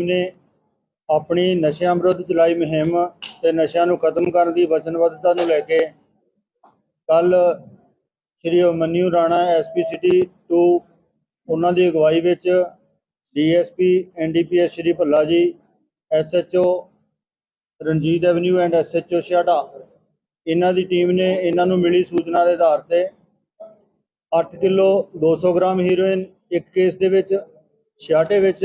ਨੇ ਆਪਣੀ ਨਸ਼ਿਆਂ ਵਿਰੁੱਧ ਚਲਾਈ ਮੁਹਿੰਮ ਤੇ ਨਸ਼ਿਆਂ ਨੂੰ ਖਤਮ ਕਰਨ ਦੀ ਵਚਨਬੱਧਤਾ ਨੂੰ ਲੈ ਕੇ ਕੱਲ ਸ਼੍ਰੀ ਅਮਨਿਊ ਰਾਣਾ ਐਸਪੀ ਸਿਟੀ 2 ਉਹਨਾਂ ਦੀ ਅਗਵਾਈ ਵਿੱਚ DSP NDPS Shri Bhalla ji SHO Ranjit avenue and SHO Chheharta ਇਹਨਾਂ ਦੀ ਟੀਮ ਨੇ ਇਹਨਾਂ ਨੂੰ ਮਿਲੀ ਸੂਚਨਾ ਦੇ ਆਧਾਰ ਤੇ 8 ਕਿਲੋ 200 ਗ੍ਰਾਮ ਹੀਰੋਇਨ ਇੱਕ ਕੇਸ ਦੇ ਵਿੱਚ ਛਿਆਟੇ ਵਿੱਚ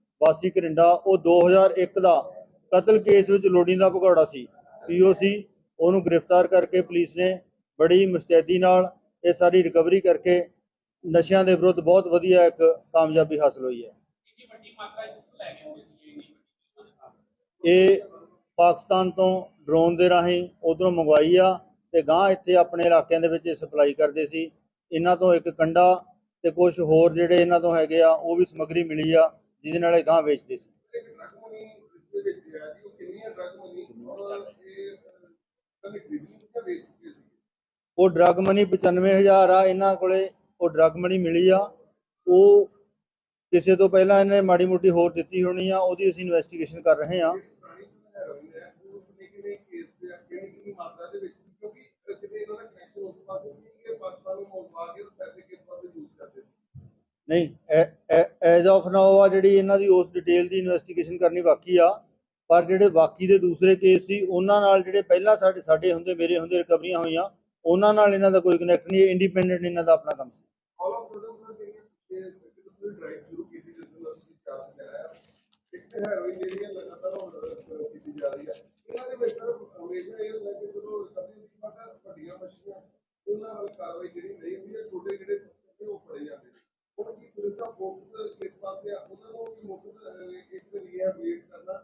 ਵਾਸੀ ਕਰਿੰਡਾ, ਉਹ 2001 ਦਾ ਕਤਲ ਕੇਸ ਵਿੱਚ ਲੋੜੀਂਦਾ ਭਗੌੜਾ ਸੀ। ਪੀਓਸੀ ਉਹਨੂੰ ਗ੍ਰਿਫਤਾਰ ਕਰਕੇ ਪੁਲਿਸ ਨੇ ਬੜੀ ਮੁਸਤੈਦੀ ਨਾਲ ਇਹ ਸਾਰੀ ਰਿਕਵਰੀ ਕਰਕੇ ਨਸ਼ਿਆਂ ਦੇ ਵਿਰੁੱਧ ਬਹੁਤ ਵਧੀਆ ਇੱਕ ਕਾਮਯਾਬੀ ਹਾਸਲ ਹੋਈ ਹੈ। ਇਹ ਪਾਕਿਸਤਾਨ ਤੋਂ ਡਰੋਨ ਦੇ ਰਾਹੀਂ ਉਧਰੋਂ ਮੰਗਵਾਈ ਆ ਤੇ ਗਾਂ ਇੱਥੇ ਆਪਣੇ ਇਲਾਕਿਆਂ ਦੇ ਵਿੱਚ ਸਪਲਾਈ ਕਰਦੇ ਸੀ। ਇਹਨਾਂ ਤੋਂ ਇੱਕ ਕੰਡਾ ਤੇ ਕੁਝ ਹੋਰ ਜਿਹੜੇ ਇਹਨਾਂ ਤੋਂ ਹੈਗੇ ਆ, ਉਹ ਵੀ ਸਮਗਰੀ ਮਿਲੀ ਆ। ਜਿਹਦੇ ਨਾਲ ਇਹ ਗਾਂ ਵੇਚਦੇ ਸੀ। ਉਹ ਡਰਗ ਮਨੀ 95000 ਆ, ਇਹਨਾਂ ਕੋਲੇ ਉਹ ਡਰਗ ਮਨੀ ਮਿਲੀ ਆ। ਉਹ ਕਿਸੇ ਤੋਂ ਪਹਿਲਾਂ ਇਹਨੇ ਮਾੜੀ ਮੋਟੀ ਹੋਰ ਦਿੱਤੀ ਹੋਣੀ ਆ, ਉਹਦੀ ਅਸੀਂ ਇਨਵੈਸਟੀਗੇਸ਼ਨ ਕਰ ਰਹੇ ਆ। ਨਹੀਂ। ਐਜ਼ ਆਫ ਨਾਓ ਆ ਜਿਹੜੀ ਇਹਨਾਂ ਦੀ ਉਸ ਡਿਟੇਲ ਦੀ ਇਨਵੈਸਟੀਗੇਸ਼ਨ ਕਰਨੀ ਬਾਕੀ ਆ ਪਰ ਜਿਹੜੇ ਬਾਕੀ ਦੇ ਦੂਸਰੇ ਕੇਸ ਸੀ ਉਹਨਾਂ ਨਾਲ ਜਿਹੜੇ ਪਹਿਲਾਂ ਸਾਡੇ ਸਾਡੇ ਹੁੰਦੇ ਮੇਰੇ ਹੁੰਦੇ ਰਿਕਵਰੀਆਂ ਹੋਈਆਂ ਉਹਨਾਂ ਨਾਲ ਇਹਨਾਂ ਦਾ ਕੋਈ ਕਨੈਕਟ ਨਹੀਂ ਇੰਡੀਪੈਂਡੈਂਟ ਇਹਨਾਂ ਦਾ ਆਪਣਾ ਕੰਮ ਸੀ ਲਗਾਤਾਰ ਕੀਤੀ ਜਾ ਰਹੀ ਹੈ ਇਹਨਾਂ ਦੇ ਵਿੱਚ ਸਰ ਹਮੇਸ਼ਾ ਇਹ ਹੁੰਦਾ ਕਿ ਜਦੋਂ ਕਦੀ ਵੀ ਸਾਡਾ ਵੱਡੀਆਂ ਮੱਛੀਆਂ ਉਹਨਾਂ ਵੱਲ ਕਾਰਵਾਈ ਜਿਹੜੀ ਨਹੀਂ ਹੁੰਦੀ ਹੈ ਛੋਟੇ ਜਿਹੜੇ ਫਸਦੇ ਉਹ ਫੜੇ ਜਾਂਦੇ ਨੇ ਹੁਣ ਕੀ ਪੁਲਿਸ ਦਾ ਫੋਕਸ ਕਿਸ ਪਾਸੇ ਆ ਉਹਨਾਂ ਨੂੰ ਵੀ ਮੁੱਖ ਅਹ, ਇੱਕ ਰੀਹੈਬਿਲਿਟ ਕਰਨਾ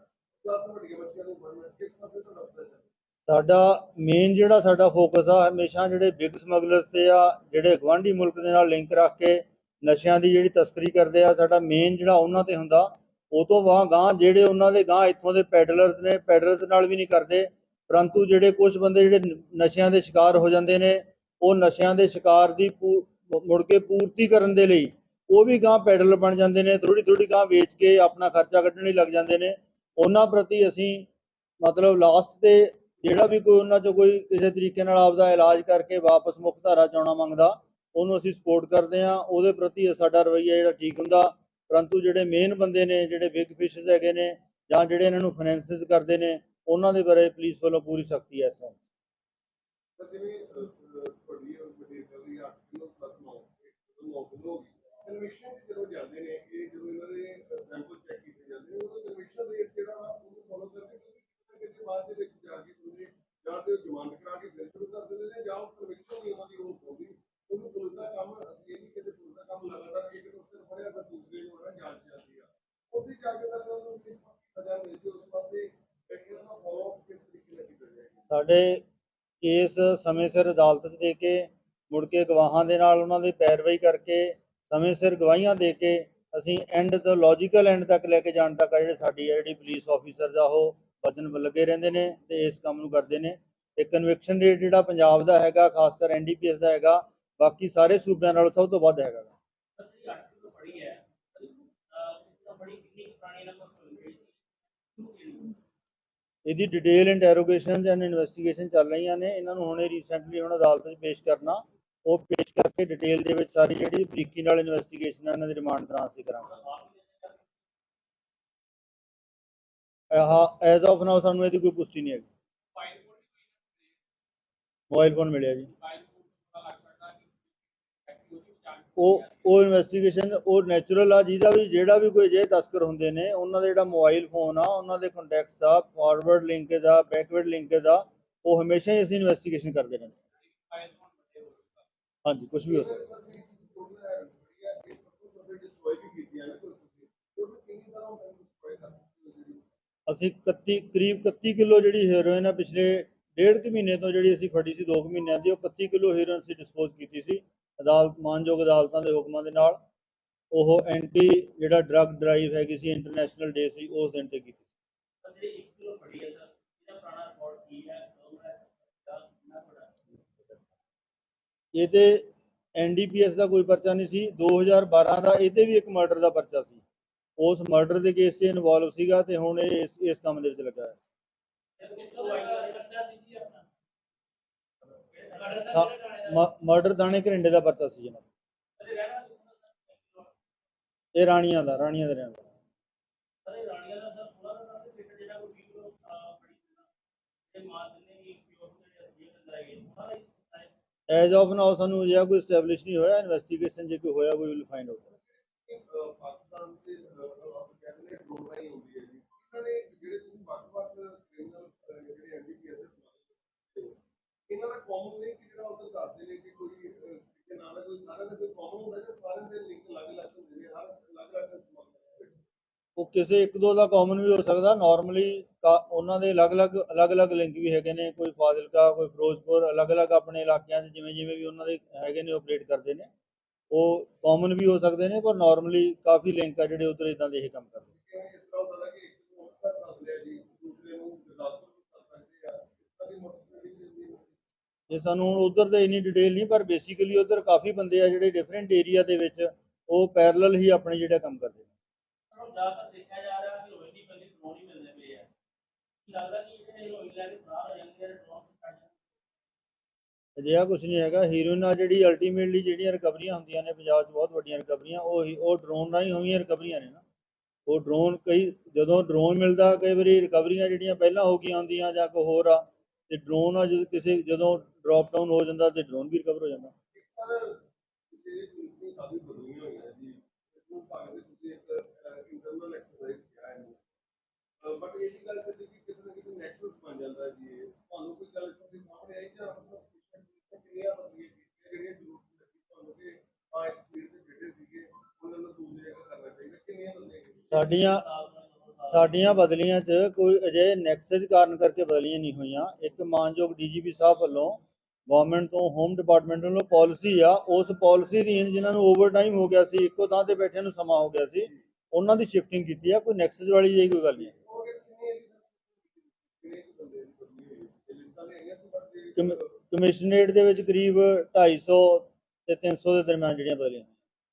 ਦਸ ਵੱਡੀਆਂ ਮੱਛੀਆਂ ਨੂੰ ਫੜਨਾ ਕਿਸ ਪਾਸੇ ਤੁਹਾਡਾ ਫੋਕਸ ਹੈ ਸਾਡਾ ਮੇਨ ਜਿਹੜਾ ਸਾਡਾ ਫੋਕਸ ਆ, ਹਮੇਸ਼ਾ ਜਿਹੜੇ ਬਿਗ ਸਮਗਲਰਸ ਤੇ ਆ, ਜਿਹੜੇ ਗਵਾਂਢੀ ਮੁਲਕ ਦੇ ਨਾਲ ਲਿੰਕ ਰੱਖ ਕੇ ਨਸ਼ਿਆਂ ਦੀ ਜਿਹੜੀ ਤਸਕਰੀ ਕਰਦੇ ਆ, ਸਾਡਾ ਮੇਨ ਜਿਹੜਾ ਉਹਨਾਂ ਤੇ ਹੁੰਦਾ, ਉਹ ਤੋਂ ਵਾਂ ਗਾਂ ਜਿਹੜੇ ਉਹਨਾਂ ਦੇ ਗਾਂ ਇੱਥੋਂ ਦੇ ਪੈਡਲਰਸ ਨੇ ਪੈਡਲਰਸ ਨਾਲ ਵੀ ਨਹੀਂ ਕਰਦੇ, ਪਰੰਤੂ ਜਿਹੜੇ ਕੁਝ ਬੰਦੇ ਜਿਹੜੇ ਨਸ਼ਿਆਂ ਦੇ ਸ਼ਿਕਾਰ ਹੋ ਜਾਂਦੇ ਨੇ, ਉਹ ਨਸ਼ਿਆਂ ਦੇ ਸ਼ਿਕਾਰ ਦੀ ਪੂ- ਮੁੜ ਕੇ ਪੂਰਤੀ ਕਰਨ ਦੇ ਲਈ ਉਹ ਵੀ ਗਾਂ ਪੈਡਲਰ ਬਣ ਜਾਂਦੇ ਨੇ ਥੋੜੀ ਥੋੜੀ ਗਾਂ ਵੇਚ ਕੇ ਆਪਣਾ ਖਰਚਾ ਕੱਢਣ ਲਈ ਲੱਗ ਜਾਂਦੇ ਨੇ, ਉਹਨਾਂ ਪ੍ਰਤੀ ਅਸੀਂ ਮਤਲਬ ਲਾਸਟ ਤੇ ਜਿਹੜਾ ਵੀ ਕੋਈ ਉਹਨਾਂ ਚੋਂ ਕੋਈ ਕਿਸੇ ਤਰੀਕੇ ਨਾਲ ਆਪਦਾ ਇਲਾਜ ਕਰਕੇ ਵਾਪਸ ਮੁੱਖ ਧਾਰਾ ਚ ਆਉਣਾ ਮੰਗਦਾ, ਉਹਨੂੰ ਅਸੀਂ ਸਪੋਰਟ ਕਰਦੇ ਆ ਉਹਦੇ ਪ੍ਰਤੀ ਸਾਡਾ ਰਵੱਈਆ ਜਿਹੜਾ ਠੀਕ ਹੁੰਦਾ। ਪਰੰਤੂ ਜਿਹੜੇ ਮੇਨ ਬੰਦੇ ਨੇ, ਜਿਹੜੇ ਬਿਗ ਫਿਸ਼ਸ ਹੈਗੇ ਨੇ, ਜਾਂ ਜਿਹੜੇ ਇਹਨਾਂ ਨੂੰ ਫਾਈਨੈਂਸਿਸ ਕਰਦੇ ਨੇ, ਉਹਨਾਂ ਦੇ ਬਾਰੇ ਪੁਲਿਸ ਵੱਲੋਂ ਪੂਰੀ ਸਖਤੀ ਹੈ ਸਰ ਜਾਂਦੇ ਨੇ, ਇਹ ਜਦੋਂ ਇਹਨਾਂ ਦੇ ਸੈਂਪਲ ਚੈੱਕ ਕੀਤੇ ਜਾਂਦੇ ਨੇ ਉਹਦਾ ਕਨਵੈਕਸ਼ਨ ਰੇਟ ਜਿਹੜਾ ਵਾ ਫੋਲੋ ਕਰਦੇ ਕਿਉਂਕਿ ਬਾਅਦ ਦੇ ਵਿੱਚ ਜਾ ਕੇ ਤੁਸੀਂ ਜਾਂ ਤੇ ਜ਼ਮਾਨਤ ਕਰਾ ਕੇ ਫਿਰ ਸ਼ੁਰੂ ਕਰ ਦਿੰਦੇ ਨੇ ਜਾਂ ਉਹ ਕਨਵੈਕਸ਼ਨ ਵੀ ਉਹਨਾਂ ਦੀ ਉਹ ਹੁੰਦੀ ਉਹਨੂੰ ਪੁਲਿਸ ਦਾ ਕੰਮ, ਅਸੀਂ ਇਹ ਨਹੀਂ ਕਿਤੇ ਪੁਲਿਸ ਦਾ ਕੰਮ ਲਗਾਤਾਰ ਇੱਕ ਤੋਂ ਫਿਰ ਫੜਿਆ ਫਿਰ ਦੂਸਰੇ ਨੂੰ ਉਹਨਾਂ ਜਾਂਚ ਜਾਂਦੀ ਆ। ਉਹਦੀ ਜਾ ਕੇ ਸਰ ਉਹਨੂੰ ਕਿਸ ਸਜ਼ਾ ਮਿਲਦੀ ਉਸ ਪਾਸੇ ਇਹਨਾਂ ਦਾ ਫੋਲੋ ਕਿਸ ਤਰੀਕੇ ਨਾਲ ਕੀਤਾ ਜਾਏਗਾ ਸਾਡੇ ਕੇਸ ਸਮੇਂ ਸਿਰ ਅਦਾਲਤ 'ਚ ਦੇ ਕੇ, ਮੁੜ ਕੇ ਗਵਾਹਾਂ ਦੇ ਨਾਲ ਉਹਨਾਂ ਦੀ ਪੈਰਵਾਈ ਕਰਕੇ, ਸਮੇਂ ਸਿਰ ਗਵਾਹੀਆਂ ਦੇ ਕੇ, ਅਸੀਂ ਐਂਡ ਤੋਂ ਲੌਜੀਕਲ ਐਂਡ ਤੱਕ ਲੈ ਕੇ ਜਾਣ ਤੱਕ ਜਿਹੜੇ ਸਾਡੀ ਜਿਹੜੀ ਪੁਲਿਸ ਆਫੀਸਰ ਆ ਉਹ ਵਚਨ ਲੱਗੇ ਰਹਿੰਦੇ ਨੇ ਤੇ ਇਸ ਕੰਮ ਨੂੰ ਕਰਦੇ ਨੇ। ਤੇ ਕਨਵਿਕਸ਼ਨ ਰੇਟ ਜਿਹੜਾ ਪੰਜਾਬ ਦਾ ਹੈਗਾ ਖਾਸ ਕਰ ਐਨਡੀਪੀਐਸ ਦਾ ਹੈਗਾ, ਬਾਕੀ ਸਾਰੇ ਸੂਬਿਆਂ ਨਾਲੋਂ ਸਭ ਤੋਂ ਵੱਧ ਹੈਗਾ। ਇਹਦੀ ਡਿਟੇਲ ਇੰਟਰੋਗੇਸ਼ਨਸ ਐਂਡ ਇਨਵੈਸਟੀਗੇਸ਼ਨ ਚੱਲ ਰਹੀਆਂ ਨੇ। ਇਹਨਾਂ ਨੂੰ ਹੁਣੇ ਰੀਸੈਂਟਲੀ ਹੁਣ ਅਦਾਲਤ 'ਚ ਪੇਸ਼ ਕਰਨਾ। ਉਹ ਪੇਸ਼ ਕਰਕੇ ਡਿਟੇਲ ਦੇ ਵਿੱਚ ਸਾਰੀ ਜਿਹੜੀ ਬਰੀਕੀ ਨਾਲ ਇਨਵੈਸਟੀਗੇਸ਼ਨ ਇਹਨਾਂ ਦੀ ਰਿਮਾਂਡ ਦੌਰਾਨ ਕਰਾਂਗੇ। ਆਹ ਐਜ਼ ਆਫ ਨਾਓ ਸਾਨੂੰ ਇਹਦੀ ਕੋਈ ਪੁਸ਼ਟੀ ਨਹੀਂ ਹੈਗੀ। ਫਾਈਲ ਕੋਡ ਮੋਬਾਈਲ ਫੋਨ ਮਿਲਿਆ ਜੀ। ਫਾਈਲ ਕੋਡ ਪਤਾ ਲੱਗ ਸਕਦਾ ਕਿ ਐਕਟੀਵਿਟੀ ਚਾਰਜ ਉਹ ਉਹ ਇਨਵੈਸਟੀਗੇਸ਼ਨ ਉਹ ਨੈਚੁਰਲ ਆ, ਜਿਹਦਾ ਵੀ, ਜਿਹੜਾ ਵੀ ਕੋਈ ਜੇ ਤਸਕਰ ਹੁੰਦੇ ਨੇ, ਉਹਨਾਂ ਦਾ ਜਿਹੜਾ ਮੋਬਾਈਲ ਫੋਨ ਆ, ਉਹਨਾਂ ਦੇ ਕੰਟੈਕਟਸ ਆ ਫਾਰਵਰਡ ਲਿੰਕੇਜ ਆ ਬੈਕਵਰਡ ਲਿੰਕੇਜ ਆ, ਉਹ ਹਮੇਸ਼ਾ ਹੀ ਅਸੀਂ ਇਨਵੈਸਟੀਗੇਸ਼ਨ ਕਰਦੇ ਰਹਿੰਦੇ ਫਾਈਲ ਕੋਡ ਵੱਡੇ ਹੋ। ਸਕਦਾ ਹਾਂਜੀ ਕੁਝ ਵੀ ਹੋ ਸਕਦਾ। ਅਸੀਂ 31 ਕਰੀਬ 31 ਕਿਲੋ ਜਿਹੜੀ ਹੈਰੋਇਨ ਆ ਪਿਛਲੇ ਡੇਢ ਕੁ ਮਹੀਨੇ ਤੋਂ ਜਿਹੜੀ ਅਸੀਂ ਫੜੀ ਸੀ 2 ਮਹੀਨਿਆਂ ਦੀ ਉਹ 31 ਕਿਲੋ ਹੈਰੋਇਨ ਅਸੀਂ ਡਿਸਪੋਜ਼ ਕੀਤੀ ਸੀ ਅਦਾਲਤ ਮਾਨਯੋਗ ਅਦਾਲਤਾਂ ਦੇ ਹੁਕਮਾਂ ਦੇ ਨਾਲ। ਉਹ ਐਂਟੀ ਜਿਹੜਾ ਡਰੱਗ ਡਰਾਈਵ ਹੈਗੀ ਸੀ ਇੰਟਰਨੈਸ਼ਨਲ ਡੇ ਸੀ ਉਸ ਦਿਨ ਤੇ ਕੀਤੀ ਸੀ। ਜਿਹੜੀ 1 ਕਿਲੋ ਫੜੀ ਹੈ ਸਰ ਇਹਦਾ ਪੁਰਾਣਾ ਰਿਕਾਰਡ ਕੀ ਹੈ? ਐਨਡੀਪੀਐਸ ਦਾ ਕੋਈ ਪਰਚਾ ਨਹੀਂ ਸੀ 2012 ਦਾ ਇਹ ਤੇ ਵੀ ਇੱਕ ਮਰਡਰ ਦਾ ਪਰਚਾ ਸੀ। ਉਸ ਮਰਡਰ ਦੇ ਕੇਸ 'ਚ ਇਨਵੋਲਵ ਸੀਗਾ ਤੇ ਹੁਣ ਇਹ ਇਸ ਇਸ ਕੰਮ ਦੇ ਵਿੱਚ ਲੱਗਾ ਹੈ ਮਰਡਰ ਦਾਣੇ ਘਰਿੰਡੇ ਦਾ ਪਰਚਾ ਸੀ ਜਨਾਬ ਇਹ ਰਾਣੀਆਂ ਦਾ ਰਾਣੀਆਂ ਦੇ ਰਹਿਣ ਦਾ ਐਜ਼ ਆਫ ਨਾਓ ਸਾਨੂੰ ਜਿਹਾ ਕੋਈ ਸਟੈਬਲਿਸ਼ ਨਹੀਂ ਹੋਇਆ ਇਨਵੈਸਟੀਗੇਸ਼ਨ ਜੇ ਕੋਈ ਹੋਇਆ ਵੀ ਵਿਲ ਫਾਈਂਡ ਆਊਟ ਪਾਕਿਸਤਾਨ ਦੇ ਕਹਿੰਦੇ ਨੇ ਡਰੋਨ ਰਾਈ ਹੁੰਦੀ ਹੈ ਜੀ। ਇਹਨਾਂ ਨੇ ਜਿਹੜੇ ਤੁਸੀਂ ਵੱਖ-ਵੱਖ ਕ੍ਰਿਮੀਨਲ ਜਿਹੜੇ ਐਨਡੀਪੀਐਸ ਦੇ ਸਮਾਜ ਇਹਨਾਂ ਦਾ ਕਾਮਨ ਨਹੀਂ ਜਿਹੜਾ ਉਧਰ ਦੱਸਦੇ ਨੇ ਕਿ ਕੋਈ ਕਿਸੇ ਨਾਂ ਦਾ ਕੋਈ ਸਾਰਿਆਂ ਦਾ ਕੋਈ ਕਾਮਨ ਹੁੰਦਾ ਜਾਂ ਸਾਰਿਆਂ ਦੇ ਲਿੰਕ ਅਲੱਗ-ਅਲੱਗ ਹੁੰਦੇ ਨੇ, ਹਰ ਅਲੱਗ-ਅਲੱਗ ਸਮਾਜ ਉਹ ਕਿਸੇ ਇੱਕ ਦੋ ਦਾ ਕਾਮਨ ਵੀ ਹੋ ਸਕਦਾ। ਨਾਰਮਲੀ ਉਹਨਾਂ ਦੇ ਅਲੱਗ-ਅਲੱਗ ਅਲੱਗ-ਅਲੱਗ ਲਿੰਕ ਵੀ ਹੈਗੇ ਨੇ। ਕੋਈ ਫਾਜ਼ਿਲਕਾ, ਕੋਈ ਫਿਰੋਜ਼ਪੁਰ, ਅਲੱਗ-ਅਲੱਗ ਆਪਣੇ ਇਲਾਕਿਆਂ 'ਚ ਜਿਵੇਂ ਜਿਵੇਂ ਵੀ ਉਹਨਾਂ ਦੇ ਹੈਗੇ ਨੇ ਆਪਰੇਟ ਕਰਦੇ ਨੇ। ਉਹ ਕਾਮਨ ਵੀ ਹੋ ਸਕਦੇ ਨੇ ਪਰ ਨਾਰਮਲੀ ਕਾਫੀ ਲਿੰਕ ਆ ਜਿਹੜੇ ਉਧਰ ਇਦਾਂ ਦੇ ਇਹ ਕੰਮ ਕਰਦੇ ਇਹ ਸਾਨੂੰ ਉਧਰ ਦੇ ਇੰਨੀ ਡਿਟੇਲ ਨਹੀਂ ਪਰ ਬੇਸਿਕਲੀ ਉਧਰ ਕਾਫੀ ਬੰਦੇ ਆ ਜਿਹੜੇ ਡਿਫਰੈਂਟ ਏਰੀਆ ਦੇ ਵਿੱਚ ਉਹ ਪੈਰਲਲ ਹੀ ਆਪਣੇ ਜਿਹੜਾ ਕੰਮ ਕਰਦੇ ਨੇ। ਜ਼ਿਆਦਾਤਰ ਦੇਖਿਆ ਜਾ ਰਿਹਾ ਕਿ ਰੋਇੰਦੀ ਬੰਦੀ ਡਰੋਨ ਹੀ ਮਿਲਦੇ ਪਏ ਆ ਕੀ ਲੱਗਦਾ ਕਿ ਜਿਹੜੇ ਰੋਇੰਦ ਲੈ ਕੇ ਫਰਾਰ ਹੋ ਜਾਂਦੇ ਆ ਡਰੋਨ ਕੱਢ ਅਜਿਹਾ ਕੁਝ ਨਹੀਂ ਹੈਗਾ। ਹੀਰੋਇਨ ਆ ਜਿਹੜੀ ਅਲਟੀਮੇਟਲੀ ਜਿਹੜੀਆਂ ਰਿਕਵਰੀਆਂ ਹੁੰਦੀਆਂ ਨੇ, ਪੰਜਾਬ 'ਚ ਬਹੁਤ ਵੱਡੀਆਂ ਰਿਕਵਰੀਆਂ ਉਹ ਹੀ- ਉਹ ਡਰੋਨ ਰਾਹੀਂ ਹੋਈਆਂ ਰਿਕਵਰੀਆਂ ਨੇ ਨਾ। ਉਹ ਡਰੋਨ ਕਈ ਜਦੋਂ ਡਰੋਨ ਮਿਲਦਾ, ਕਈ ਵਾਰੀ ਰਿਕਵਰੀਆਂ ਜਿਹੜੀਆਂ ਪਹਿਲਾਂ ਹੋ ਗਈਆਂ ਹੁੰਦੀਆਂ ਜਾਂ ਕੋਈ ਹੋਰ ਆ, ਤੇ ਡਰੋਨ ਆ ਜਦੋਂ ਕਿਸੇ ਜਦੋਂ ਡ੍ਰੌਪ ਡਾਊਨ ਹੋ ਜਾਂਦਾ ਤੇ ਡਰੋਨ ਵੀ ਰਿਕਵਰ ਹੋ ਜਾਂਦਾ। ਸਰ ਕਿਸੇ ਦੀ ਪੁਲਿਸ ਨੇ ਕਾਫੀ ਬਦਲੀਆਂ ਹੋਈਆਂ ਜੀ ਇਸ ਨੂੰ ਭਾਵੇਂ ਕਿ ਤੁਸੀਂ ਇੱਕ ਇੰਟਰਨਲ ਐਕਸਰਸਾਈਜ਼ ਕਿਹਾ ਹੈ ਬਟ ਇਹ ਵੀ ਗੱਲ ਕਰਦੀ ਕਿ ਕਿਤੇ ਨਾ ਕਿਤੇ ਨੈਕਸਸ ਬਣ ਜਾਂਦਾ ਹੈ ਜੀ। ਇਹ। ਤੁਹਾਨੂੰ ਕੋਈ ਗੱਲ ਇਸ ਦੇ ਸਾਹਮਣੇ ਆਈ ਜਾਂ ਮਤਲਬ ਕਿੰਨੀਆਂ ਬਦਲੀਆਂ ਕੀਤੀਆਂ ਜਿਹੜੀਆਂ ਜ਼ਰੂਰਤ ਲੱਗੀ ਤੁਹਾਨੂੰ ਕਿ ਹਾਂ ਇੱਕ ਸੀਟ ਤੇ ਬੈਠੇ ਸੀਗੇ ਉਹਨਾਂ ਨੂੰ ਦੂਜੀ ਜਗ੍ਹਾ ਕਰਨਾ ਚਾਹੀਦਾ ਕਿੰਨੀਆਂ ਬਦਲੀਆਂ ਕੀਤੀਆਂ ਸਾਡੀਆਂ ਸਾਡੀਆਂ ਬਦਲੀਆਂ 'ਚ ਕੋਈ ਅਜੇ ਨੈਕਸਸ ਕਾਰਨ ਕਰਕੇ ਬਦਲੀਆਂ ਨਹੀਂ ਹੋਈਆਂ। ਇੱਕ ਮਾਨਯੋਗ ਡੀਜੀਪੀ ਸਾਹਿਬ ਵੱਲੋਂ ਗਵਰਨਮੈਂਟ ਤੋਂ ਹੋਮ ਡਿਪਾਰਟਮੈਂਟ ਵੱਲੋਂ ਪਾਲਿਸੀ ਆ, ਉਸ ਪਾਲਿਸੀ ਦੀ ਜਿਨ੍ਹਾਂ ਨੂੰ ਓਵਰਟਾਈਮ ਹੋ ਗਿਆ ਸੀ, ਇੱਕੋ ਥਾਂ ਤੇ ਬੈਠੇ ਨੂੰ ਸਮਾਂ ਹੋ ਗਿਆ ਸੀ, ਉਹਨਾਂ ਦੀ ਸ਼ਿਫਟਿੰਗ ਕੀਤੀ ਆ, ਕੋਈ ਨੈਕਸਸ ਵਾਲੀ ਜਿਹੀ ਕੋਈ ਗੱਲ ਨਹੀਂ। ਦੇ ਹੈਗੀਆਂ ਸੀ ਬਟ ਜੇ ਕਮ- ਕਮਿਸ਼ਨਰੇਟ ਦੇ ਵਿੱਚ ਕਰੀਬ 250 ਤੇ 300 ਦੇ ਦਰਮਿਆਨ ਜਿਹੜੀਆਂ ਬਦਲੀਆਂ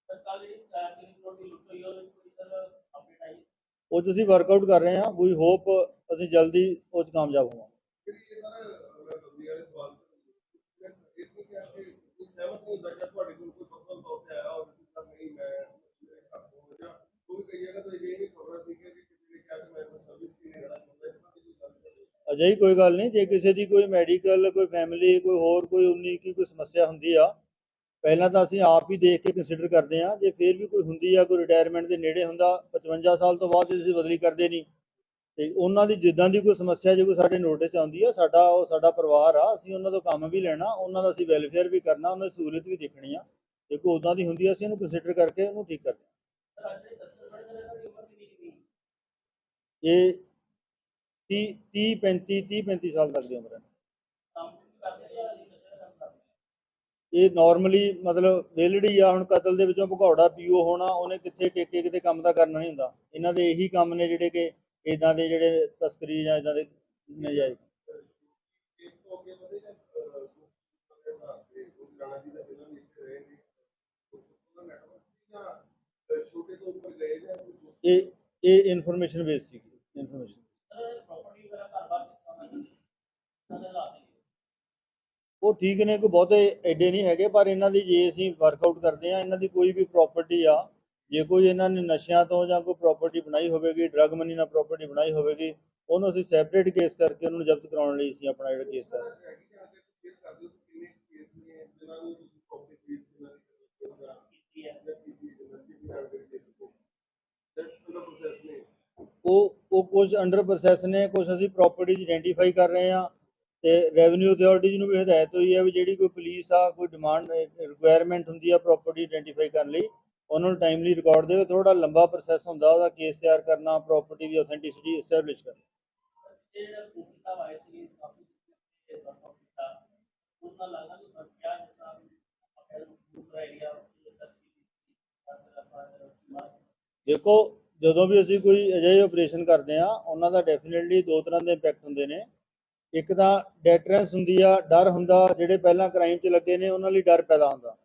ਸਰਕਾਰ ਜਿਹੜੀ 3 ਕਰੋੜ ਦੀ ਲੁੱਟ ਹੋਈ ਆ, ਉਹਦੇ ਵਿੱਚ ਕੋਈ ਸਰ ਅਪਡੇਟ ਆਈ ਉਹ ਅਸੀਂ ਵਰਕਆਊਟ ਕਰ ਰਹੇ ਹਾਂ ਵੀ ਹੋਪ ਅਸੀਂ ਜਲਦੀ ਉਹ 'ਚ ਕਾਮਯਾਬ ਹੋਵਾਂਗੇ। ਅਜਿਹੀ ਕੋਈ ਗੱਲ ਨਹੀਂ ਜੇ ਕਿਸੇ ਦੀ ਕੋਈ ਮੈਡੀਕਲ ਕੋਈ ਫੈਮਿਲੀ ਕੋਈ ਹੋਰ ਕੋਈ ਉਨੀ ਕੀ ਕੋਈ ਸਮੱਸਿਆ ਹੁੰਦੀ ਆ ਪਹਿਲਾਂ ਤਾਂ ਅਸੀਂ ਆਪ ਹੀ ਦੇਖ ਕੇ ਕੰਸੀਡਰ ਕਰਦੇ ਆ ਜੇ ਫਿਰ ਵੀ ਕੋਈ ਹੁੰਦੀ ਆ ਕੋਈ ਰਿਟਾਇਰਮੈਂਟ ਦੇ ਨੇੜੇ ਹੁੰਦਾ 55 ਸਾਲ ਤੋਂ ਬਾਅਦ ਅਸੀਂ ਬਦਲੀ ਕਰਦੇ ਨਹੀਂ। ਤੇ ਉਹਨਾਂ ਦੀ ਜਿੱਦਾਂ ਦੀ ਕੋਈ ਸਮੱਸਿਆ ਜੇ ਕੋਈ ਸਾਡੇ ਨੋਟਿਸ ਆਉਂਦੀ ਆ, ਸਾਡਾ ਉਹ ਸਾਡਾ ਪਰਿਵਾਰ ਆ, ਅਸੀਂ ਉਹਨਾਂ ਤੋਂ ਕੰਮ ਵੀ ਲੈਣਾ, ਉਹਨਾਂ ਦਾ ਅਸੀਂ ਵੈਲਫੇਅਰ ਵੀ ਕਰਨਾ, ਉਹਨਾਂ ਦੀ ਸਹੂਲਤ ਵੀ ਦੇਖਣੀ ਆ। ਜੇ ਕੋਈ ਉਦਾਂ ਦੀ ਹੁੰਦੀ ਆ, ਅਸੀਂ ਉਹਨੂੰ ਕੰਸੀਡਰ ਕਰਕੇ ਉਹਨੂੰ ਠੀਕ ਕਰਦੇ ਹਾਂ। ਸਰ ਅੱਜ ਇਹ 30 35 30 35 ਸਾਲ ਤੱਕ ਦੀ ਉਮਰ ਹੈ ਕੰਮ ਵੀ ਕਰਦੇ ਜਾਂ ਨਸ਼ੇ ਦਾ ਕੰਮ ਕਰਦੇ ਇਹ ਨਾਰਮਲੀ ਮਤਲਬ ਵੇਲੜੀ ਆ ਹੁਣ ਕਤਲ ਦੇ ਵਿੱਚੋਂ ਭਗੌੜਾ ਪੀਓ ਹੋਣਾ ਉਹਨੇ ਕਿੱਥੇ ਟੇਕੇ ਕਿਤੇ ਕੰਮ ਦਾ ਕਰਨਾ ਨਹੀਂ ਹੁੰਦਾ। ਇਹਨਾਂ ਦੇ ਇਹੀ ਕੰਮ ਨੇ ਜਿਹੜੇ ਕਿ ਇਦਾਂ ਦੇ ਜਿਹੜੇ ਤਸਕਰੀ ਜਾਂ ਇਦਾਂ ਦੇ ਨਜਾਇਜ਼ ਇਸ ਤੋਂ ਅੱਗੇ ਵਧੇ ਜਾਂ ਅਹ, ਤੇ ਉਹ ਜਾਣਾ ਸੀ ਦਾ ਬਿਨਾਂ ਵੀ ਇੱਥੇ ਰਹੇ ਨੇ ਉਹਦਾ ਨੈਟਵਰਕ ਜਾਂ ਅਹ, ਛੋਟੇ ਤੋਂ ਉੱਪਰ ਗਏ ਜਾਂ ਕੋਈ ਇਹ ਇਹ ਇਨਫੋਰਮੇਸ਼ਨ ਬੇਸ ਸੀਗੀ ਇਨਫੋਰਮੇਸ਼ਨ ਸਰ ਪ੍ਰਾਪਰਟੀ ਵਗੈਰਾ ਘਰ ਬਾਹਰ ਕਿਸ ਤਰ੍ਹਾਂ ਦਾ ਉਹਨਾਂ ਦੇ ਹਾਲਾਤ ਨੇ ਉਹ ਠੀਕ ਨੇ, ਕੋਈ ਬਹੁਤੇ ਐਡੇ ਨਹੀਂ ਹੈਗੇ, ਪਰ ਇਹਨਾਂ ਦੀ ਜੇ ਅਸੀਂ ਵਰਕਆਊਟ ਕਰਦੇ ਆ ਇਹਨਾਂ ਦੀ ਕੋਈ ਵੀ ਪ੍ਰਾਪਰਟੀ ਆ, ਜੇ ਕੋਈ ਇਹਨਾਂ ਨੇ ਨਸ਼ਿਆਂ ਤੋਂ ਜਾਂ ਕੋਈ ਪ੍ਰਾਪਰਟੀ ਬਣਾਈ ਹੋਵੇਗੀ ਡਰਗ ਮਨੀ ਨਾਲ ਪ੍ਰਾਪਰਟੀ ਬਣਾਈ ਹੋਵੇਗੀ, ਉਹਨੂੰ ਅਸੀਂ ਸੈਪਰੇਟ ਕੇਸ ਕਰਕੇ ਉਹਨੂੰ ਜ਼ਬਤ ਕਰਾਉਣ ਲਈ ਅਸੀਂ ਆਪਣਾ ਜਿਹੜਾ ਕੇਸ ਕਰ ਉਹ ਉਹ ਕੁਝ ਅੰਡਰ ਪ੍ਰੋਸੈਸ ਨੇ ਕੁਝ ਅਸੀਂ ਪ੍ਰਾਪਰਟੀ ਆਇਡੈਂਟੀਫਾਈ ਕਰ ਰਹੇ ਹਾਂ। ਤੇ ਰੈਵਨਿਊ ਅਥਾਰਟੀਜ਼ ਨੂੰ ਵੀ ਹਦਾਇਤ ਹੋਈ ਹੈ ਵੀ ਜਿਹੜੀ ਕੋਈ ਪੁਲਿਸ ਆ ਕੋਈ ਡਿਮਾਂਡ ਰਿਕੁਆਇਰਮੈਂਟ ਹੁੰਦੀ ਆ ਪ੍ਰਾਪਰਟੀ ਆਇਡੈਂਟੀਫਾਈ ਕਰਨ ਲਈ ਉਹਨਾਂ ਨੂੰ ਟਾਈਮਲੀ ਰਿਕਾਰਡ ਦੇਵੇ ਥੋੜਾ ਲੰਬਾ ਪ੍ਰੋਸੈਸ ਹੁੰਦਾ ਉਹਦਾ ਕੇਸ ਤਿਆਰ ਕਰਨਾ ਪ੍ਰਾਪਰਟੀ ਦੀ ਆਥੈਂਟਿਸਿਟੀ ਐਸਟੈਬਲਿਸ਼ ਕਰਨਾ। ਦੇਖੋ ਜਦੋਂ ਵੀ ਅਸੀਂ ਕੋਈ ਅਜਿਹੇ ਆਪਰੇਸ਼ਨ ਕਰਦੇ ਆ ਉਹਨਾਂ ਦਾ ਡੈਫੀਨਿਟਲੀ ਦੋ ਤਰ੍ਹਾਂ ਦੇ ਇੰਪੈਕਟ ਹੁੰਦੇ ਨੇ। ਇੱਕ ਤਾਂ ਡੈਟਰੈਂਸ ਹੁੰਦੀ ਆ, ਡਰ ਹੁੰਦਾ, ਜਿਹੜੇ ਪਹਿਲਾਂ ਕ੍ਰਾਈਮ 'ਚ ਲੱਗੇ ਨੇ, ਉਹਨਾਂ ਲਈ ਡਰ ਪੈਦਾ ਹੁੰਦਾ।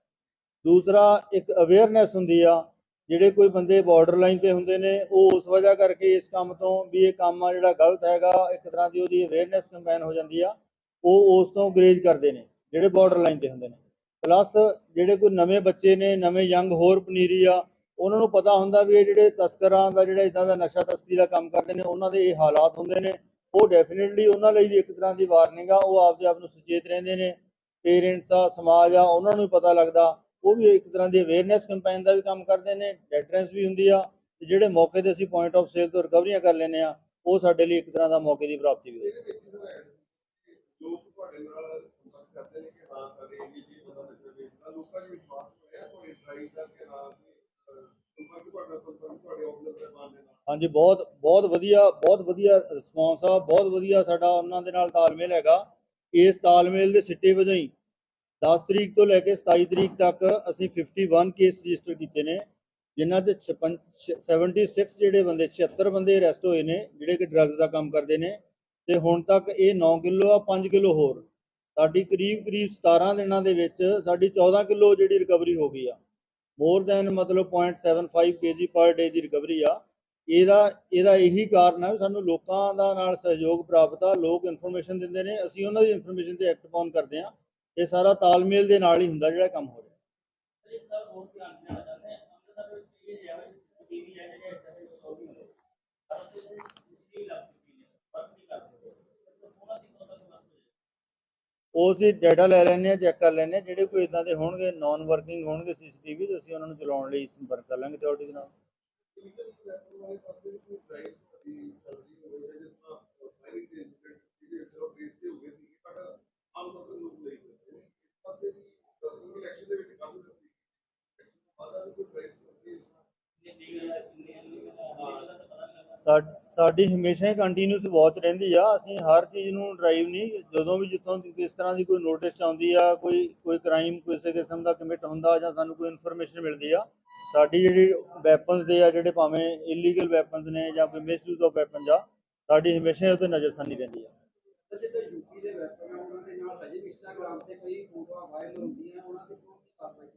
ਦੂਸਰਾ, ਇੱਕ ਅਵੇਅਰਨੈਸ ਹੁੰਦੀ ਆ, ਜਿਹੜੇ ਕੋਈ ਬੰਦੇ ਬਾਰਡਰ ਲਾਈਨ ਤੇ ਹੁੰਦੇ ਨੇ, ਉਹ ਉਸ ਵਜ੍ਹਾ ਕਰਕੇ ਇਸ ਕੰਮ ਤੋਂ ਵੀ ਇਹ ਕੰਮ ਆ ਜਿਹੜਾ ਗਲਤ ਹੈਗਾ, ਇੱਕ ਤਰ੍ਹਾਂ ਦੀ ਉਹਦੀ ਅਵੇਅਰਨੈਸ ਕੰਪੇਨ ਹੋ ਜਾਂਦੀ ਆ, ਉਹ ਉਸ ਤੋਂ ਗਰੇਜ ਕਰਦੇ ਨੇ, ਜਿਹੜੇ ਬਾਰਡਰ ਲਾਈਨ ਤੇ ਹੁੰਦੇ ਨੇ। ਪਲੱਸ ਜਿਹੜੇ ਕੋਈ ਨਵੇਂ ਬੱਚੇ ਨੇ, ਨਵੇਂ ਯੰਗ ਹੋਰ ਪਨੀਰੀ ਆ, ਉਹਨਾਂ ਨੂੰ ਪਤਾ ਹੁੰਦਾ ਵੀ ਇਹ ਜਿਹੜੇ ਤਸਕਰਾਂ ਦਾ, ਜਿਹੜਾ ਇਦਾਂ ਦਾ ਨਸ਼ਾ ਤਸਕਰੀ ਦਾ ਕੰਮ ਕਰਦੇ ਨੇ, ਉਹਨਾਂ ਦੇ ਇਹ ਹਾਲਾਤ ਹੁੰਦੇ ਨੇ ਉਹ ਡੈਫੀਨਿਟਲੀ ਉਹਨਾਂ ਲਈ ਵੀ ਇੱਕ ਤਰ੍ਹਾਂ ਦੀ ਵਾਰਨਿੰਗ ਆ, ਉਹ ਆਪਦੇ ਆਪ ਨੂੰ ਸੁਚੇਤ ਰਹਿੰਦੇ ਨੇ ਪੇਰੈਂਟਸ ਆ, ਸਮਾਜ ਆ, ਉਹਨਾਂ ਨੂੰ ਪਤਾ ਲੱਗਦਾ, ਉਹ ਵੀ ਇੱਕ ਤਰ੍ਹਾਂ ਦੀ ਅਵੇਅਰਨੈਸ ਕੈਂਪੇਨ ਦਾ ਵੀ ਕੰਮ ਕਰਦੇ ਨੇ ਡੈਟਰੈਂਸ ਵੀ ਹੁੰਦੀ ਆ, ਤੇ ਜਿਹੜੇ ਮੌਕੇ ਤੇ ਅਸੀਂ ਪੁਆਇੰਟ ਆਫ ਸੇਲ ਤੋਂ ਰਿਕਵਰੀਆਂ ਕਰ ਲੈਂਦੇ ਆ, ਉਹ ਸਾਡੇ ਲਈ ਇੱਕ ਤਰ੍ਹਾਂ ਦਾ ਮੌਕੇ ਦੀ ਪ੍ਰਾਪਤੀ ਵੀ ਹੈ ਇਹਦੇ ਤੁਹਾਡੇ ਨਾਲ ਸੰਪਰਕ ਕਰਦੇ ਨੇ ਕਿ ਹਾਂ ਸਾਡੇ ਏਰੀਏ 'ਚ ਇਹ ਬੰਦਾ ਨਸ਼ਾ ਲੋਕਾਂ 'ਚ ਵਿਸ਼ਵਾਸ ਹੋਇਆ ਤੁਹਾਡੇ ਟਰਾਈ ਕਰਕੇ ਹਾਂ ਸੰਪਰਕ ਤੁਹਾਡਾ, ਸੰਪਰਕ ਤੁਹਾਡੇ ਆਫਿਸਰ ਦੇ ਨਾਲ ਨਾਲ? ਹਾਂਜੀ, ਬਹੁਤ ਬਹੁਤ ਵਧੀਆ ਬਹੁਤ ਵਧੀਆ ਰਿਸਪੌਂਸ ਆ, ਬਹੁਤ ਵਧੀਆ ਸਾਡਾ ਉਹਨਾਂ ਦੇ ਨਾਲ ਤਾਲਮੇਲ ਹੈਗਾ। ਇਸ ਤਾਲਮੇਲ ਦੇ ਸਿੱਟੇ ਵਜੋਂ ਹੀ 10 ਤਰੀਕ ਤੋਂ ਲੈ ਕੇ 27 ਤਰੀਕ ਤੱਕ ਅਸੀਂ 51 ਕੇਸ ਰਜਿਸਟਰ ਕੀਤੇ ਨੇ, ਜਿਨ੍ਹਾਂ ਤੇ 56 76 ਜਿਹੜੇ ਬੰਦੇ 76 ਬੰਦੇ ਅਰੈਸਟ ਹੋਏ ਨੇ, ਜਿਹੜੇ ਕਿ ਡਰੱਗਸ ਦਾ ਕੰਮ ਕਰਦੇ ਨੇ। ਤੇ ਹੁਣ ਤੱਕ ਇਹ 9 ਕਿਲੋ ਆ 5 ਕਿਲੋ ਹੋਰ। ਸਾਡੀ ਕਰੀਬ ਕਰੀਬ 17 ਦਿਨਾਂ ਦੇ ਵਿੱਚ ਸਾਡੀ 14 ਕਿਲੋ ਜਿਹੜੀ ਰਿਕਵਰੀ ਹੋ ਗਈ ਆ। ਮੋਰ ਦੈਨ ਮਤਲਬ 0.75 ਕੇਜੀ ਪਰ ਡੇ ਦੀ ਰਿਕਵਰੀ ਆ। ਇਹਦਾ ਇਹਦਾ ਇਹੀ ਕਾਰਨ ਹੈ ਵੀ ਸਾਨੂੰ ਲੋਕਾਂ ਦਾ ਨਾਲ ਸਹਿਯੋਗ ਪ੍ਰਾਪਤ ਆ, ਲੋਕ ਇਨਫੋਰਮੇਸ਼ਨ ਦਿੰਦੇ ਨੇ, ਅਸੀਂ ਉਹਨਾਂ ਦੀ ਇਨਫੋਰਮੇਸ਼ਨ ਤੇ ਐਕਟ ਪਾਉਣ ਕਰਦੇ ਆ ਇਹ ਸਾਰਾ ਤਾਲਮੇਲ ਦੇ ਨਾਲ ਹੀ ਹੁੰਦਾ ਜਿਹੜਾ ਕੰਮ ਹੋ ਰਿਹਾ। ਇੱਕ ਉਹ ਦੀ ਅਸੀਂ ਡਾਟਾ ਲੈ ਲੈਂਦੇ ਆ ਚੈੱਕ ਕਰ ਲੈਣੇ ਆ ਜਿਹੜੇ ਕੋਈ ਇਦਾਂ ਦੇ ਹੋਣਗੇ ਨਾਨ ਵਰਕਿੰਗ ਹੋਣਗੇ ਸੀਸੀਟੀਵੀ ਅਸੀਂ ਉਹਨਾਂ ਨੂੰ ਚਲਾਉਣ ਲਈ ਸੰਪਰਕ ਕਰ ਲਾਂਗੇ ਅਥਾਰਟੀ ਦੇ ਨਾਲ। ਸਾਡੀ ਹਮੇਸ਼ਾ ਹੀ ਕੰਟੀਨਿਊਸ ਵਾਚ ਰਹਿੰਦੀ ਆ, ਅਸੀਂ ਹਰ ਚੀਜ਼ ਨੂੰ ਡਰਾਈਵ ਨਹੀਂ, ਜਦੋਂ ਵੀ ਜਿੱਥੋਂ ਦੀ ਕਿਸ ਤਰ੍ਹਾਂ ਦੀ ਕੋਈ ਨੋਟਿਸ ਆਉਂਦੀ ਆ, ਕੋਈ ਕੋਈ ਕ੍ਰਾਈਮ ਕਿਸੇ ਕਿਸਮ ਦਾ ਕਮਿਟ ਹੁੰਦਾ ਜਾਂ ਸਾਨੂੰ ਕੋਈ ਇਨਫੋਰਮੇਸ਼ਨ ਮਿਲਦੀ ਆ ਸਾਡੀ ਜਿਹੜੀ ਵੈਪਨਸ ਦੇ ਆ ਜਿਹੜੇ ਭਾਵੇਂ ਇਲੀਗਲ ਵੈਪਨਸ ਨੇ ਜਾਂ ਕੋਈ ਮਿਸਯੂਜ਼ ਆਫ ਵੈਪਨਸ ਆ ਸਾਡੀ ਹਮੇਸ਼ਾ ਹੀ ਉਹ ਤੇ ਨਜ਼ਰਸਾਨੀ ਰਹਿੰਦੀ ਆ। ਜਿਹੜੇ ਯੂਪੀ ਦੇ ਵੈਪਨ ਆ ਉਹਨਾਂ ਦੇ ਨਾਲ ਹਜੇ ਵੀ ਇੰਸਟਾਗ੍ਰਾਮ ਤੇ ਕਈ ਫੋਟੋਆਂ ਵਾਇਰਲ ਹੁੰਦੀਆਂ ਉਹਨਾਂ ਤੇ ਕੋਈ ਕਾਰਵਾਈ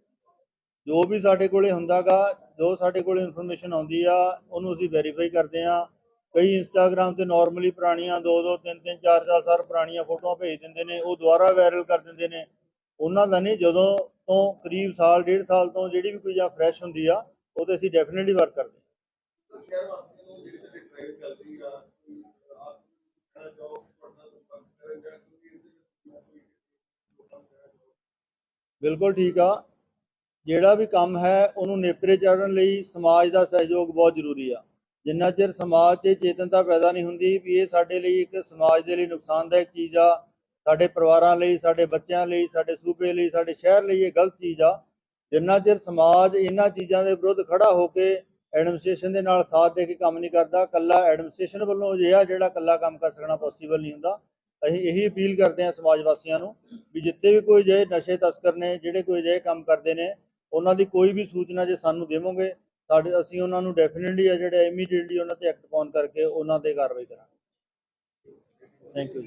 ਜੋ ਵੀ ਸਾਡੇ ਕੋਲੇ ਹੁੰਦਾਗਾ ਜੋ ਸਾਡੇ ਕੋਲੇ ਇਨਫੋਰਮੇਸ਼ਨ ਆਉਂਦੀ ਆ ਉਹਨੂੰ ਅਸੀਂ ਵੈਰੀਫਾਈ ਕਰਦੇ ਆ। ਕਈ ਇੰਸਟਾਗ੍ਰam ਤੇ ਨਾਰਮਲੀ ਪੁਰਾਣੀਆਂ 2 2 3 3 4 4 ਸਾਲ ਪੁਰਾਣੀਆਂ ਫੋਟੋਆਂ ਭੇਜ ਦਿੰਦੇ ਨੇ ਉਹ ਦੁਬਾਰਾ ਵਾਇਰਲ ਕਰ ਦਿੰਦੇ ਨੇ। ਉਹਨਾਂ ਦਾ ਨਹੀਂ ਜਦੋਂ ਤੋਂ ਕਰੀਬ ਸਾਲ ਡੇਢ ਸਾਲ ਤੋਂ ਜਿਹੜੀ ਵੀ ਕੋਈ ਜਾਂ ਫਰੈਸ਼ ਹੁੰਦੀ ਆ ਉਹ ਤੇ ਅਸੀਂ ਡੈਫੀਨਿਟਲੀ ਵਰਕ ਕਰਦੇ ਬਿਲਕੁਲ ਠੀਕ ਆ। ਜਿਹੜਾ ਵੀ ਕੰਮ ਹੈ ਉਹਨੂੰ ਨੇਪਰੇ ਚਾੜਨ ਲਈ ਸਮਾਜ ਦਾ ਸਹਿਯੋਗ ਬਹੁਤ ਜ਼ਰੂਰੀ ਆ। ਜਿੰਨਾ ਚਿਰ ਸਮਾਜ 'ਚ ਚੇਤਨਤਾ ਪੈਦਾ ਨਹੀਂ ਹੁੰਦੀ ਵੀ ਇਹ ਸਾਡੇ ਲਈ ਇੱਕ ਸਮਾਜ ਦੇ ਲਈ ਨੁਕਸਾਨਦਾਇਕ ਚੀਜ਼ ਆ ਸਾਡੇ ਪਰਿਵਾਰਾਂ ਲਈ, ਸਾਡੇ ਬੱਚਿਆਂ ਲਈ, ਸਾਡੇ ਸੂਬੇ ਲਈ, ਸਾਡੇ ਸ਼ਹਿਰ ਲਈ ਇਹ ਗਲਤ ਚੀਜ਼ ਆ। ਜਿੰਨਾ ਚਿਰ ਸਮਾਜ ਇਹਨਾਂ ਚੀਜ਼ਾਂ ਦੇ ਵਿਰੁੱਧ ਖੜਾ ਹੋ ਕੇ ਐਡਮਿਨਿਸਟ੍ਰੇਸ਼ਨ ਦੇ ਨਾਲ ਸਾਥ ਦੇ ਕੇ ਕੰਮ ਨਹੀਂ ਕਰਦਾ ਕੱਲਾ ਐਡਮਿਨਿਸਟ੍ਰੇਸ਼ਨ ਵੱਲੋਂ ਅਜਿਹਾ ਜਿਹੜਾ ਕੱਲਾ ਕੰਮ ਕਰ ਸਕਣਾ ਪੋਸੀਬਲ ਨਹੀਂ ਹੁੰਦਾ, ਅਸੀਂ ਇਹੀ ਅਪੀਲ ਕਰਦੇ ਹਾਂ ਸਮਾਜ ਵਾਸੀਆਂ ਨੂੰ ਵੀ ਜਿੱਤੇ ਵੀ ਕੋਈ ਜੇ ਨਸ਼ੇ ਤਸਕਰ ਨੇ, ਜਿਹੜੇ ਕੋਈ ਜੇ ਕੰਮ ਕਰਦੇ ਨੇ, ਉਹਨਾਂ ਦੀ ਕੋਈ ਵੀ ਸੂਚਨਾ ਜੇ ਸਾਨੂੰ ਦੇਵੋਗੇ, ਸਾਡੇ, ਅਸੀਂ ਉਹਨਾਂ ਨੂੰ ਡੈਫੀਨਿਟਲੀ ਆ ਜਿਹੜੇ ਇਮੀਡੀਏਟਲੀ ਉਹਨਾਂ ਤੇ ਐਕਟ ਪਾਉਣ ਕਰਕੇ ਉਹਨਾਂ ਤੇ ਕਾਰਵਾਈ ਕਰਾਂਗੇ। Thank you